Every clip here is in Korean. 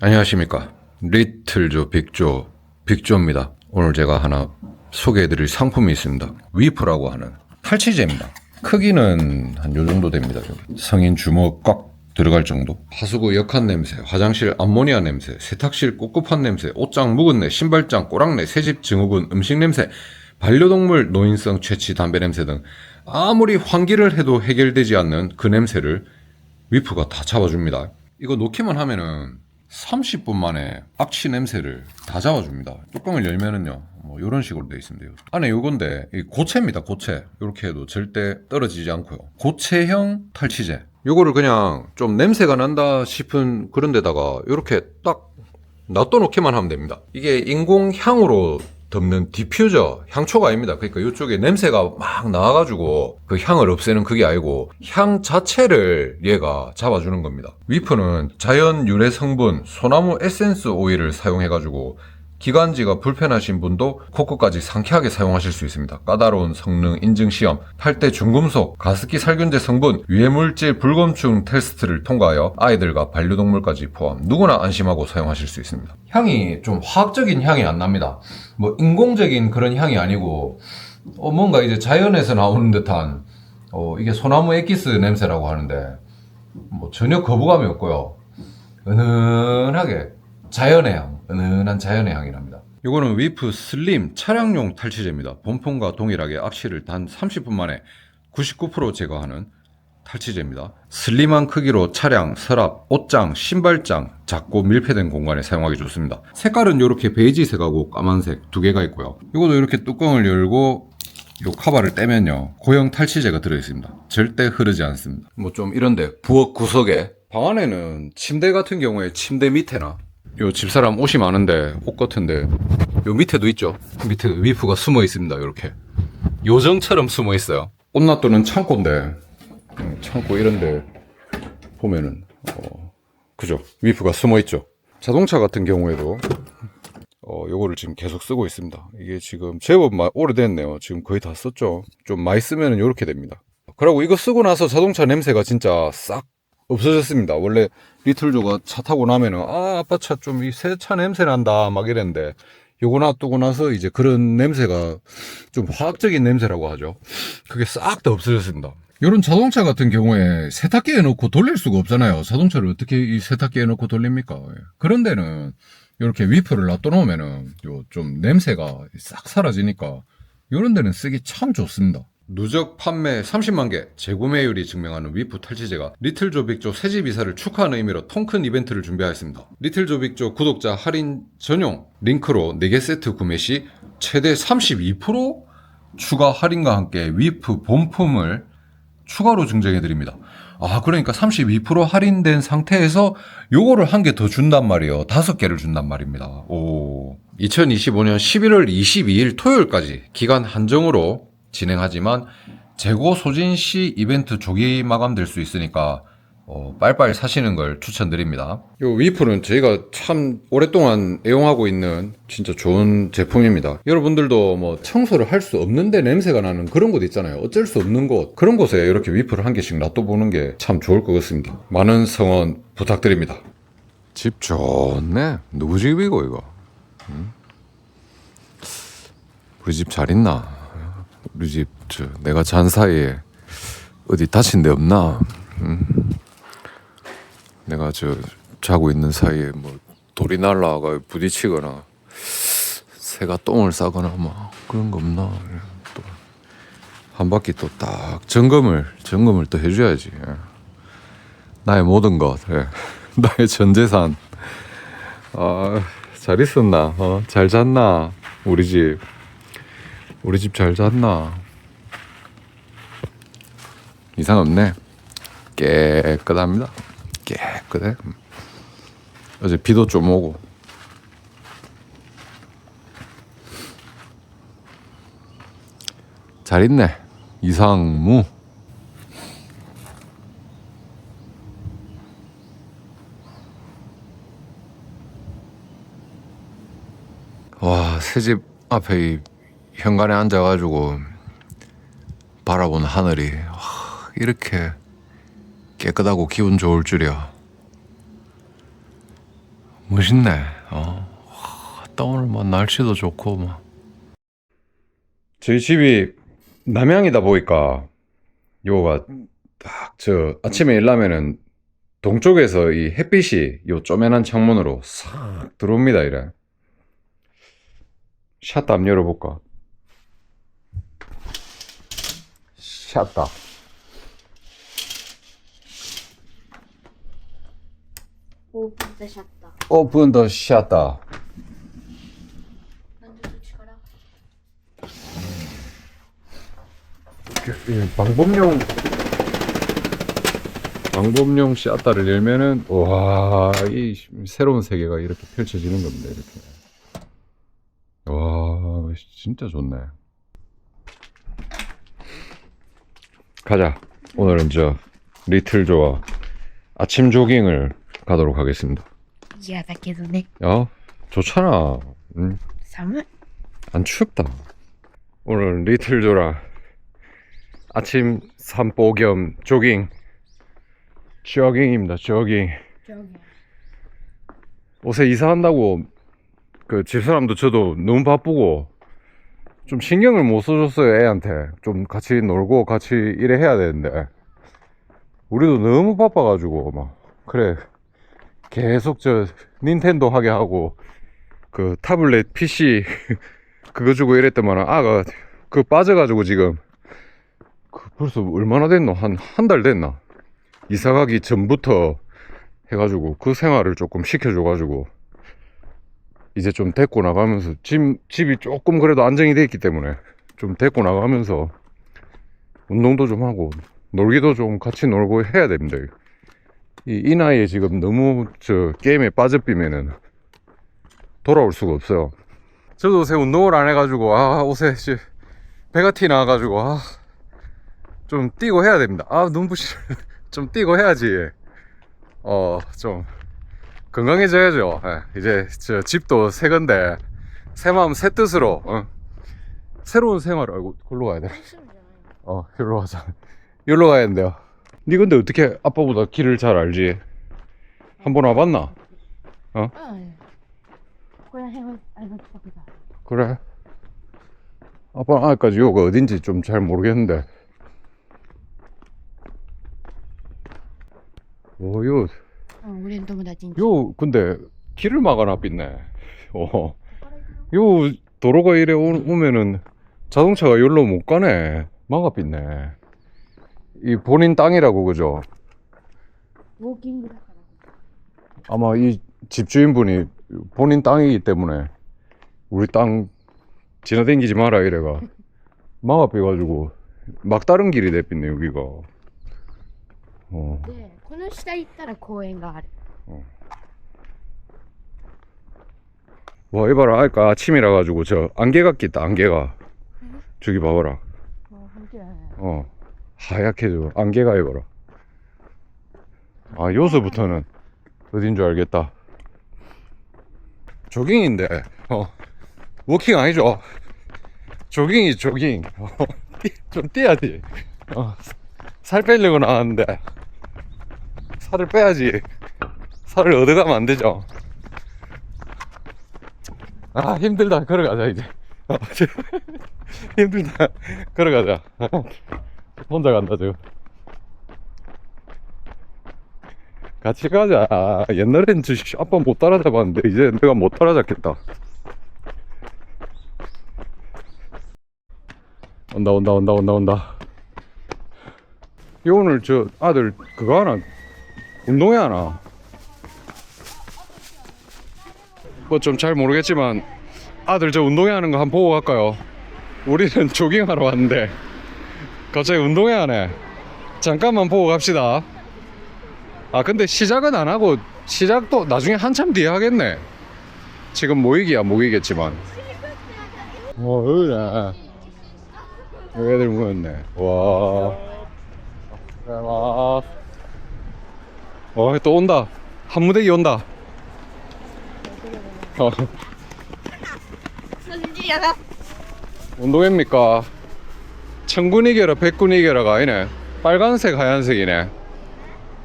안녕하십니까. 리틀조 빅조 빅조입니다. 오늘 제가 하나 소개해드릴 상품이 있습니다. 위프라고 하는 탈취제입니다. 크기는 한 요 정도 됩니다. 성인 주먹 꽉 들어갈 정도. 하수구 역한 냄새, 화장실 암모니아 냄새, 세탁실 꿉꿉한 냄새, 옷장 묵은 내, 신발장 꼬랑내, 새집 증후군, 음식 냄새, 반려동물 노인성 채취 담배 냄새 등 아무리 환기를 해도 해결되지 않는 그 냄새를 위프가 다 잡아줍니다. 이거 놓기만 하면은 30분 만에 악취 냄새를 다 잡아줍니다. 뚜껑을 열면은요, 뭐 이런 식으로 되어 있습니다. 안에 요건데 이 고체입니다. 고체. 이렇게 해도 절대 떨어지지 않고요. 고체형 탈취제. 요거를 그냥 좀 냄새가 난다 싶은 그런 데다가 이렇게 딱 놔둬 놓기만 하면 됩니다. 이게 인공향으로 덮는 디퓨저 향초가 아닙니다. 그러니까 이쪽에 냄새가 막 나와가지고 그 향을 없애는 그게 아니고 향 자체를 얘가 잡아주는 겁니다. 위프는 자연 유래 성분 소나무 에센스 오일을 사용해가지고 기관지가 불편하신 분도 코끝까지 상쾌하게 사용하실 수 있습니다. 까다로운 성능 인증 시험, 8대 중금속, 가습기 살균제 성분, 유해물질 불검충 테스트를 통과하여 아이들과 반려동물까지 포함 누구나 안심하고 사용하실 수 있습니다. 향이 좀 화학적인 향이 안 납니다. 뭐 인공적인 그런 향이 아니고 어, 뭔가 이제 자연에서 나오는 듯한 어, 이게 소나무 엑기스 냄새라고 하는데 뭐 전혀 거부감이 없고요. 은은하게 자연의 향, 은은한 자연의 향이 납니다. 이거는 위프 슬림 차량용 탈취제입니다. 본품과 동일하게 악취를 단 30분 만에 99% 제거하는 탈취제입니다. 슬림한 크기로 차량, 서랍, 옷장, 신발장, 작고 밀폐된 공간에 사용하기 좋습니다. 색깔은 이렇게 베이지색하고 까만색 두 개가 있고요. 이것도 이렇게 뚜껑을 열고 요 카바를 떼면요 고형 탈취제가 들어있습니다 절대 흐르지 않습니다 뭐 좀 이런데 부엌 구석에 방 안에는 침대 같은 경우에 침대 밑에나 요 집사람 옷이 많은데 옷 같은데 요 밑에도 있죠 밑에 위프가 숨어 있습니다 이렇게 요정처럼 숨어 있어요 옷 놔두는 창고인데 음, 창고 이런데 보면은 어, 그죠 위프가 숨어 있죠 자동차 같은 경우에도 어, 요거를 지금 계속 쓰고 있습니다. 이게 지금 제법 마- 오래됐네요. 지금 거의 다 썼죠. 좀 많이 쓰면은 요렇게 됩니다. 그리고 이거 쓰고 나서 자동차 냄새가 진짜 싹 없어졌습니다. 원래 리틀조가 차 타고 나면은 아 아빠 차 좀 이 새 차 냄새 난다 막 이랬는데 요거 놔두고 나서 이제 그런 냄새가 좀 화학적인 냄새라고 하죠. 그게 싹 다 없어졌습니다. 이런 자동차 같은 경우에 세탁기에 넣고 돌릴 수가 없잖아요. 자동차를 어떻게 이 세탁기에 넣고 돌립니까? 예. 그런 데는 이렇게 위프를 놔둬놓으면은 요 좀 냄새가 싹 사라지니까 이런 데는 쓰기 참 좋습니다. 누적 판매 30만 개, 재구매율이 증명하는 위프 탈취제가 리틀 조빅조 새집 이사를 축하하는 의미로 통큰 이벤트를 준비하였습니다. 리틀 조빅조 구독자 할인 전용 링크로 4개 세트 구매 시 최대 32% 추가 할인과 함께 위프 본품을 추가로 증정해 드립니다. 아, 그러니까 32% 할인된 상태에서 요거를 한 개 더 준단 말이에요. 다섯 개를 준단 말입니다. 오. 2025년 11월 22일 토요일까지 기간 한정으로 진행하지만 재고 소진 시 이벤트 조기 마감될 수 있으니까 어, 빨빨 사시는 걸 추천드립니다. 요 위프는 저희가 참 오랫동안 애용하고 있는 진짜 좋은 제품입니다. 여러분들도 뭐 청소를 할 수 없는데 냄새가 나는 그런 곳 있잖아요. 어쩔 수 없는 곳. 그런 곳에 이렇게 위프를 한 개씩 놔둬보는 게 참 좋을 것 같습니다. 많은 성원 부탁드립니다. 집 좋네. 누구 집이고 이거? 응? 우리 집 잘 있나? 우리 집저 내가 잔 사이에 어디 다친 데 없나? 내가 저 자고 있는 사이에 뭐 돌이 날라와가 부딪히거나 새가 똥을 싸거나 뭐 그런 거 없나 또 한 바퀴 또 딱 점검을 점검을 또 해줘야지 예. 나의 모든 것 예. 나의 전 재산 아 잘 있었나 어? 잘 잤나 우리 집 우리 집 잘 잤나 이상 없네 깨끗합니다 깨끗해. 음. 어제 비도 좀 오고. 잘 있네. 이상무. 와, 새집 앞에 이 현관에 앉아가지고 바라본 하늘이 와, 이렇게 깨끗하고 기분 좋을 줄이야. 멋있네. 어, 또 오늘 뭐 날씨도 좋고 뭐. 저희 집이 남향이다 보니까 요가 딱 저 아침에 일나면은 동쪽에서 이 햇빛이 요 쪼매난 창문으로 싹 들어옵니다 이래. 샷다 한번 열어볼까? 샷다. 오픈 더 샷다. 오픈 더 샷다. 난도力 이 방법용 방법용 샷다를 열면은 와 이 새로운 세계가 이렇게 펼쳐지는 겁니다 이렇게 와 진짜 좋네 가자. 오늘은 저 리틀 조와 아침 조깅을 가도록 하겠습니다. 이야, 다 깨도네. 어? 좋잖아. 응? 사물? 안 춥다. 오늘 리틀 조라 아침 산보 겸 조깅 조깅입니다. 조깅. 조깅. 옷에 이사한다고 그 집사람도 저도 너무 바쁘고 좀 신경을 못 써줬어요 애한테. 좀 같이 놀고 같이 일해 해야 되는데. 우리도 너무 바빠가지고 막. 그래. 계속 저 닌텐도 하게 하고 그 타블렛 PC 그거 주고 이랬더만 아가 그 빠져가지고 지금. 그 벌써 얼마나 됐노? 한 한 달 됐나? 이사 가기 전부터 해가지고 그 생활을 조금 시켜줘가지고 이제 좀 데리고 나가면서 집, 집이 조금 그래도 안정이 돼 있기 때문에 좀 데리고 나가면서 운동도 좀 하고 놀기도 좀 같이 놀고 해야 됩니다. 이, 이 나이에 지금 너무 저 게임에 빠져비면은 돌아올 수가 없어요. 저도 요새 운동을 안 해가지고 아 옷에 씨, 배가 티 나와가지고 아, 좀 뛰고 해야 됩니다. 아 눈부시 좀 뛰고 해야지. 어좀 건강해져야죠. 예, 이제 저 집도 새 건데 새 마음 새 뜻으로 어. 새로운 생활 알고 골로 가야 돼. 어, 여기로 가자. 여기로 가야 된대요. 니 근데 어떻게 아빠보다 길을 잘 알지? 한 번 와봤나? 어? 그래. 아빠 아까지 여기 어딘지 좀 잘 모르겠는데. 오유. うん、俺の友達に。 요, 근데 길을 막아놨겠네. 어. 요 도로가 이래 오, 오면은 자동차가 여기로 못 가네. 막아빛네. 이 본인 땅이라고, 그죠? ウォーキングだから。 아마 이 집주인분이 본인 땅이기 때문에 우리 땅 지나다니지 마라 이래가 막아빼가지고 막다른 길이 내빛네 여기가 어. で、この下行ったら公園がある。 와 이봐라 아까 아침이라 가지고 저 안개가 낀다 안개가 저기 봐봐라 あ、本当やね。 어 하얗게 저 안개가 이봐라 아 요서부터는 어딘 줄 알겠다 조깅인데 어 워킹 아니죠 조깅이 조깅 어, 뛰- 좀 뛰어야지 어, 살 빼려고 나왔는데 살을 빼야지. 살을 얻어가면 안 되죠. 아 힘들다. 걸어가자 이제. 어, 힘들다. 걸어가자. 혼자 간다 지금. 같이 가자. 옛날엔 아빠 못 따라잡았는데 이제 내가 못 따라잡겠다. 온다 온다 온다 온다 온다. 이 오늘 저 아들 그거 하나 운동회 하나? 뭐 좀 잘 모르겠지만 아들 저 운동회 하는 거 한번 보고 갈까요? 우리는 조깅하러 왔는데 갑자기 운동회 하네. 잠깐만 보고 갑시다. 아 근데 시작은 안 하고 시작도 나중에 한참 뒤에 하겠네. 지금 모이기야 모이겠지만. 어 여기네. 여기 애들 모였네 와 어, 또 온다. 한 무대기 온다. 어, 운동회입니까? 천군 이겨라, 백군 이겨라가 아니네. 빨간색, 하얀색이네.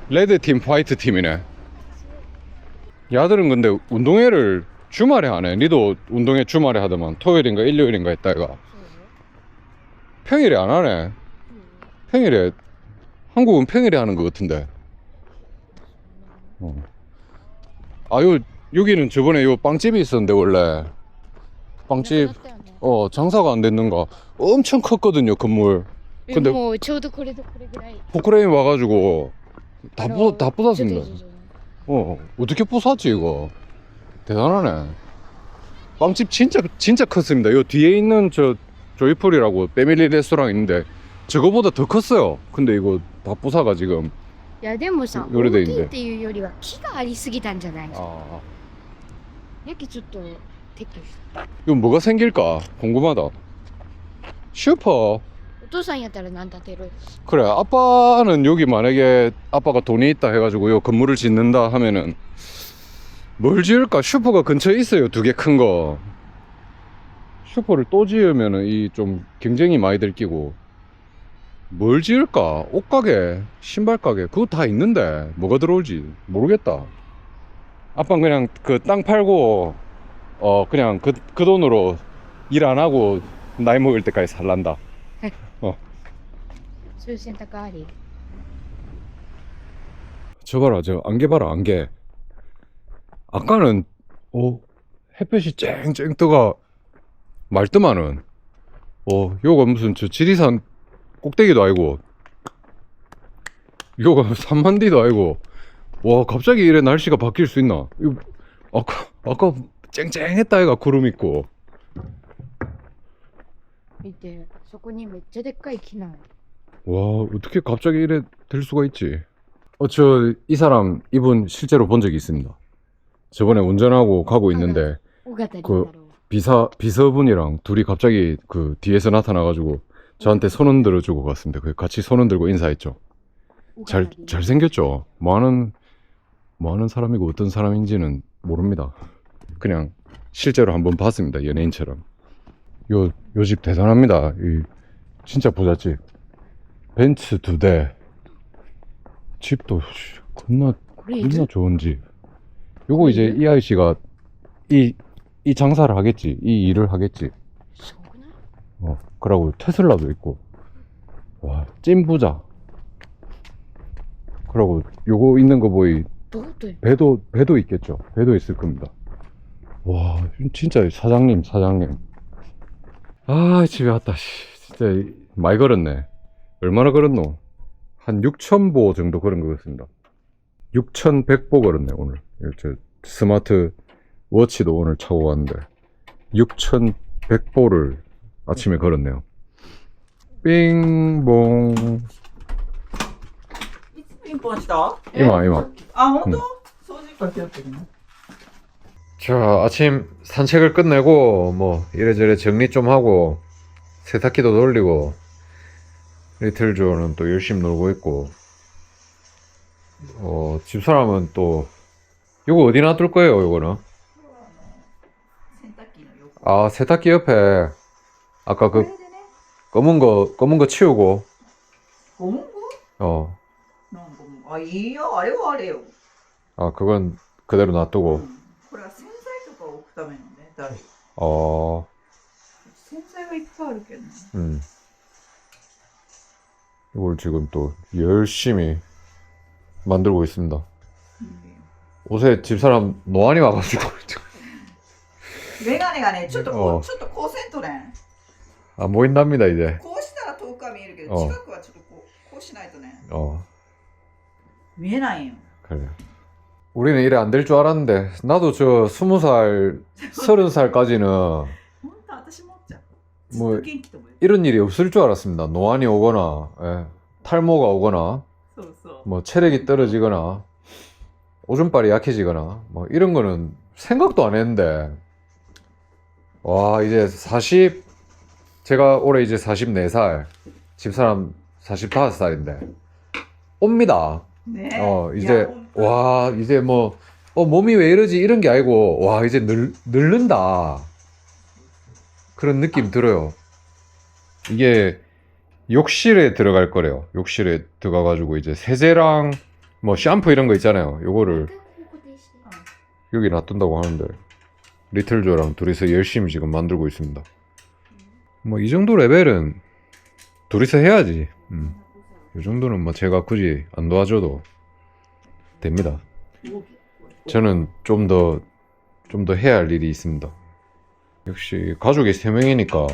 레드 팀, 화이트 팀이네. 야들은 근데 운동회를 주말에 하네. 니도 운동회 주말에 하더만 토요일인가 일요일인가 했다 이거. 평일에 안 하네. 평일에 한국은 평일에 하는 것 같은데. 아유 여기는 저번에 요 빵집이 있었는데 원래. 빵집 네, 네. 어 장사가 안 됐는가? 엄청 컸거든요 건물. 근데 뭐, 저도 그래도 그래 그래. 포크레인 와가지고 다, 부, 다 부쉈습니다 어 어떻게 부쉈지 이거? 대단하네. 빵집 진짜 진짜 컸습니다. 요 뒤에 있는 저 조이풀이라고 패밀리 레스토랑 있는데 저거보다 더 컸어요. 근데 이거 다 부사가 지금. いやでもさよれでいいんで大きいっていうよりは木がありすぎたんじゃない 아 やけちょっと撤去した 이거 뭐가 생길까 궁금하다. 슈퍼 お父さんやったら何建てる 그래 아빠는 여기 만약에 아빠가 돈이 있다 해가지고 요 건물을 짓는다 하면은 뭘 지을까 슈퍼가 근처에 있어요 두 개 큰 거 슈퍼를 또 지으면은 이 좀 경쟁이 많이 들끼고 뭘 지을까? 옷가게, 신발가게, 그거 다 있는데 뭐가 들어올지 모르겠다. 아빠는 그냥 그 땅 팔고, 어, 그냥 그, 그 돈으로 일 안 하고 나이 먹을 때까지 살란다. 어. 술센터까지. 저 봐라, 저 안개 봐라, 안개. 아까는, 어 햇볕이 쨍쨍 뜨가 말뜨만은, 어 요거 무슨 저 지리산 꼭대기도 아니고 요거 산만디도 아니고 와 갑자기 이래 날씨가 바뀔 수 있나 이거 아까 아까 쨍쨍했다 애가 구름 있고 見てそこにめっちゃでっかい木なの 와 어떻게 갑자기 이래 될 수가 있지 어 저 이 사람 이분 실제로 본 적이 있습니다 저번에 운전하고 가고 있는데 尾形凛 그 太郎 비사 비서분이랑 둘이 갑자기 그 뒤에서 나타나가지고 저한테 손 흔들어 주고 갔습니다. 그 같이 손 흔들고 인사했죠. 잘 잘 생겼죠. 뭐 하는 뭐 하는 사람이고 어떤 사람인지는 모릅니다. 그냥 실제로 한번 봤습니다. 연예인처럼. 요 요 집 대단합니다. 이 진짜 보자지. 벤츠 두 대. 집도 씨, 겁나 겁나 좋은 집. 요거 이제 이 아이씨가 이 이 장사를 하겠지. 이 일을 하겠지. 어, 그러고 테슬라도 있고. 와, 찐 부자. 그러고 요거 있는 거 보이 그것도 배도 배도 있겠죠. 배도 있을 겁니다. 와 진짜 사장님 사장님. 아 집에 왔다. 씨. 진짜 이- 많이 걸었네. 얼마나 걸었노? 한 6,000보 정도 걸은 것 같습니다. 6,100보 걸었네 오늘. 이제 스마트 워치도 오늘 차고 왔는데 6,100보를 아침에 걸었네요. 빙봉. 뻔치다. 이마 이마. 아, 음. 응. 소식 자 아침 산책을 끝내고 뭐 이래저래 정리 좀 하고 세탁기도 돌리고 리틀조는 또 열심히 놀고 있고 어 집사람은 또 요거 어디 놔둘 거예요 요거는? 세탁기요. 아 세탁기 옆에 아까 그 검은 거 검은 거 치우고 검은 거? 어. 아 이요 아래요 아래요. 아 그건 그대로 놔두고. 음, 그래 센사이즈가 없다면네 딸이. 어. 센사이가 있다 그랬겠네. 음. 이걸 지금 또 열심히 만들고 있습니다. 음. 옷에 집사람 노안이 와가지고. 왜가네가네. 저도 어. 저도 코센터네. 안 보인답니다 이제. こうしたら遠くは見えるけど、あ近くはちょっとこう、こうしないとね、 어 見えないよ。 그래. 우리는 이래 안 될 줄 알았는데 나도 저 스무 살, 서른 살까지는 ほんと、私もっちゃう。ずっもうと元気と思うよ。 이런 일이 없을 줄 알았습니다. 노안이 오거나 예, 탈모가 오거나 そうそう。 뭐 체력이 떨어지거나 오줌빨이 약해지거나 뭐 이런 거는 생각도 안 했는데 와 이제 40 제가 올해 이제 44살, 집사람 45살인데 옵니다. 네. 어 이제 야, 와 이제 뭐 어, 몸이 왜 이러지 이런 게 아니고 와 이제 늘, 늘른다 그런 느낌 들어요. 이게 욕실에 들어갈 거래요. 욕실에 들어가가지고 이제 세제랑 뭐 샴푸 이런 거 있잖아요. 요거를 여기 놔둔다고 하는데 리틀조랑 둘이서 열심히 지금 만들고 있습니다. 뭐 이 정도 레벨은 둘이서 해야지. 음. 이 정도는 뭐 제가 굳이 안 도와줘도 됩니다. 저는 좀 더 좀 더 해야 할 일이 있습니다. 역시 가족이 세 명이니까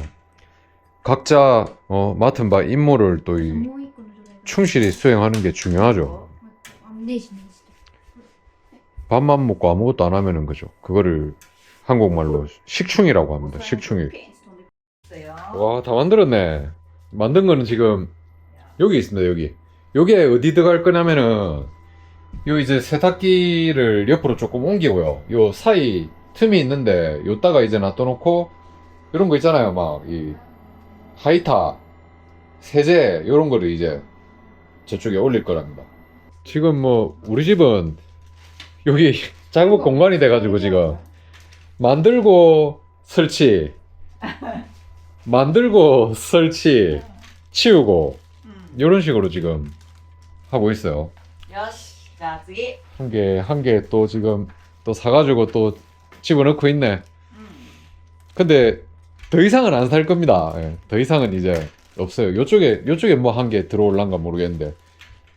각자 어, 맡은 바 임무를 또 이 충실히 수행하는 게 중요하죠. 밥만 먹고 아무것도 안 하면은 그죠. 그거를 한국말로 식충이라고 합니다. 식충이. 와, 다 만들었네. 만든 거는 지금 여기 있습니다. 여기. 요게 어디 들어갈 거냐면은 요 이제 세탁기를 옆으로 조금 옮기고요. 요 사이 틈이 있는데 요따가 이제 놔둬놓고 이런 거 있잖아요. 막 이 하이타, 세제 요런 거를 이제 저쪽에 올릴 거랍니다. 지금 뭐 우리 집은 여기 작업 공간이 돼가지고 지금 만들고 설치 만들고 설치 치우고 음. 이런 식으로 지금 하고 있어요. 요시, 나지. 한 개 한 개 또 지금 또 사가지고 또 집어넣고 있네. 음. 근데 더 이상은 안 살 겁니다. 예, 더 이상은 이제 없어요. 요쪽에 요쪽에 뭐 한 개 들어올란가 모르겠는데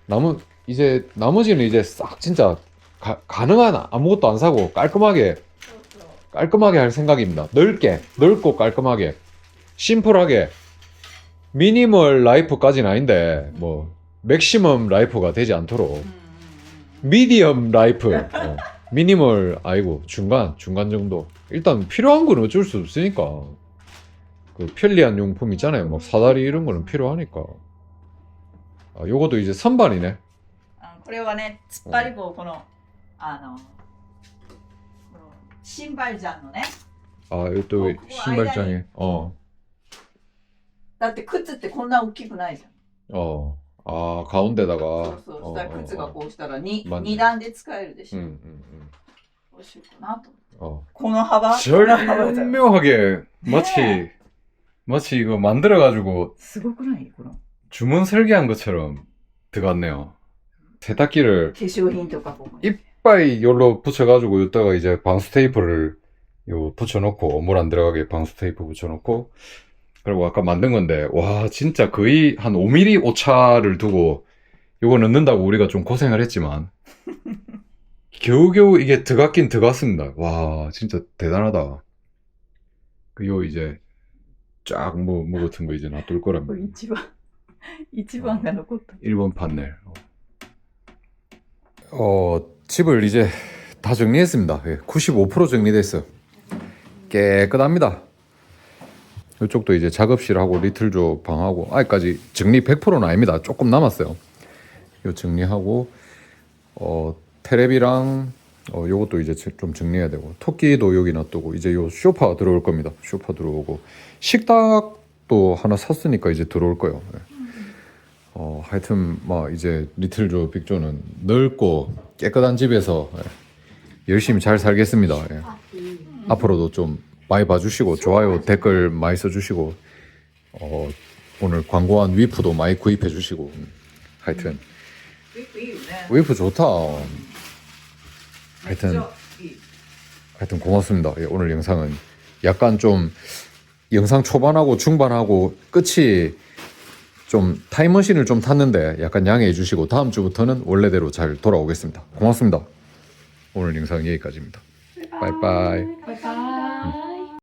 나무 이제 나머지는 이제 싹 진짜 가, 가능한 아무것도 안 사고 깔끔하게 깔끔하게 할 생각입니다. 넓게 넓고 깔끔하게. 심플하게, 미니멀 라이프까지는 아닌데, 뭐, 맥시멈 라이프가 되지 않도록, うんうんうん 미디엄 라이프, 어, 미니멀 아니고, 중간, 중간 정도. 일단 필요한 건 어쩔 수 없으니까. 그 편리한 용품 있잖아요. 뭐, 사다리 이런 거는 필요하니까. 아, 요것도 이제 선반이네. あのこれはね突っ張り棒このあのこの新バイジャンのね 아, 이것도 어, 그거 신발장에, 아이라인. 어, だって靴ってこんな大きくないじゃん 어, 아, 가운데다가, そうそう 어, そしたら 어, 靴が 어. こうしたら 2, まあね二段で使えるでしょ、 음, 음, 음. どうしようかなと 어. この幅この幅じゃん 절묘하게 마치 마치 이거 만들어 가지고 すごくないこの 주문 설계한 것처럼 들어갔네요. 세탁기를 化粧品とかここに 이빨 열로 붙여 가지고 이따가 이제 방수 테이프를 요 붙여 놓고 물 안 들어가게 방수 테이프 붙여 놓고 그리고 아까 만든 건데 와 진짜 거의 한 5mm 오차를 두고 이거 넣는다고 우리가 좀 고생을 했지만 겨우겨우 이게 드갔긴 드갔습니다. 와 진짜 대단하다. 그요 이제 쫙뭐뭐 뭐 같은 거 이제 놔둘 거랍니다. 뭐 이치방 이치방 가는 꼭 일본 판넬. 어 집을 이제 다 정리했습니다. 예, 95% 정리됐어요. 깨끗합니다. 이쪽도 이제 작업실하고 리틀조 방하고 아직까지 정리 100%는 아닙니다. 조금 남았어요. 요 정리하고 어 테레비랑 어 요것도 이제 좀 정리해야 되고 토끼도 여기 놔두고 이제 요 쇼파 들어올 겁니다. 쇼파 들어오고 식탁도 하나 샀으니까 이제 들어올 거예요. 네. 어 하여튼 뭐 이제 리틀조 빅조는 넓고 깨끗한 집에서 네, 열심히 잘 살겠습니다. 예. 아, 네. 앞으로도 좀 많이 봐주시고 좋아요 댓글 많이 써주시고 어, 오늘 광고한 위프도 많이 구입해 주시고 음, 하여튼. 위프 좋다. 하여튼. 하여튼 고맙습니다. 예, 오늘 영상은 약간 좀 영상 초반하고 중반하고 끝이 좀 타임머신을 좀 탔는데 약간 양해해 주시고 다음 주부터는 원래대로 잘 돌아오겠습니다. 고맙습니다. 오늘 영상 여기까지입니다. 바이바이. 바이바이.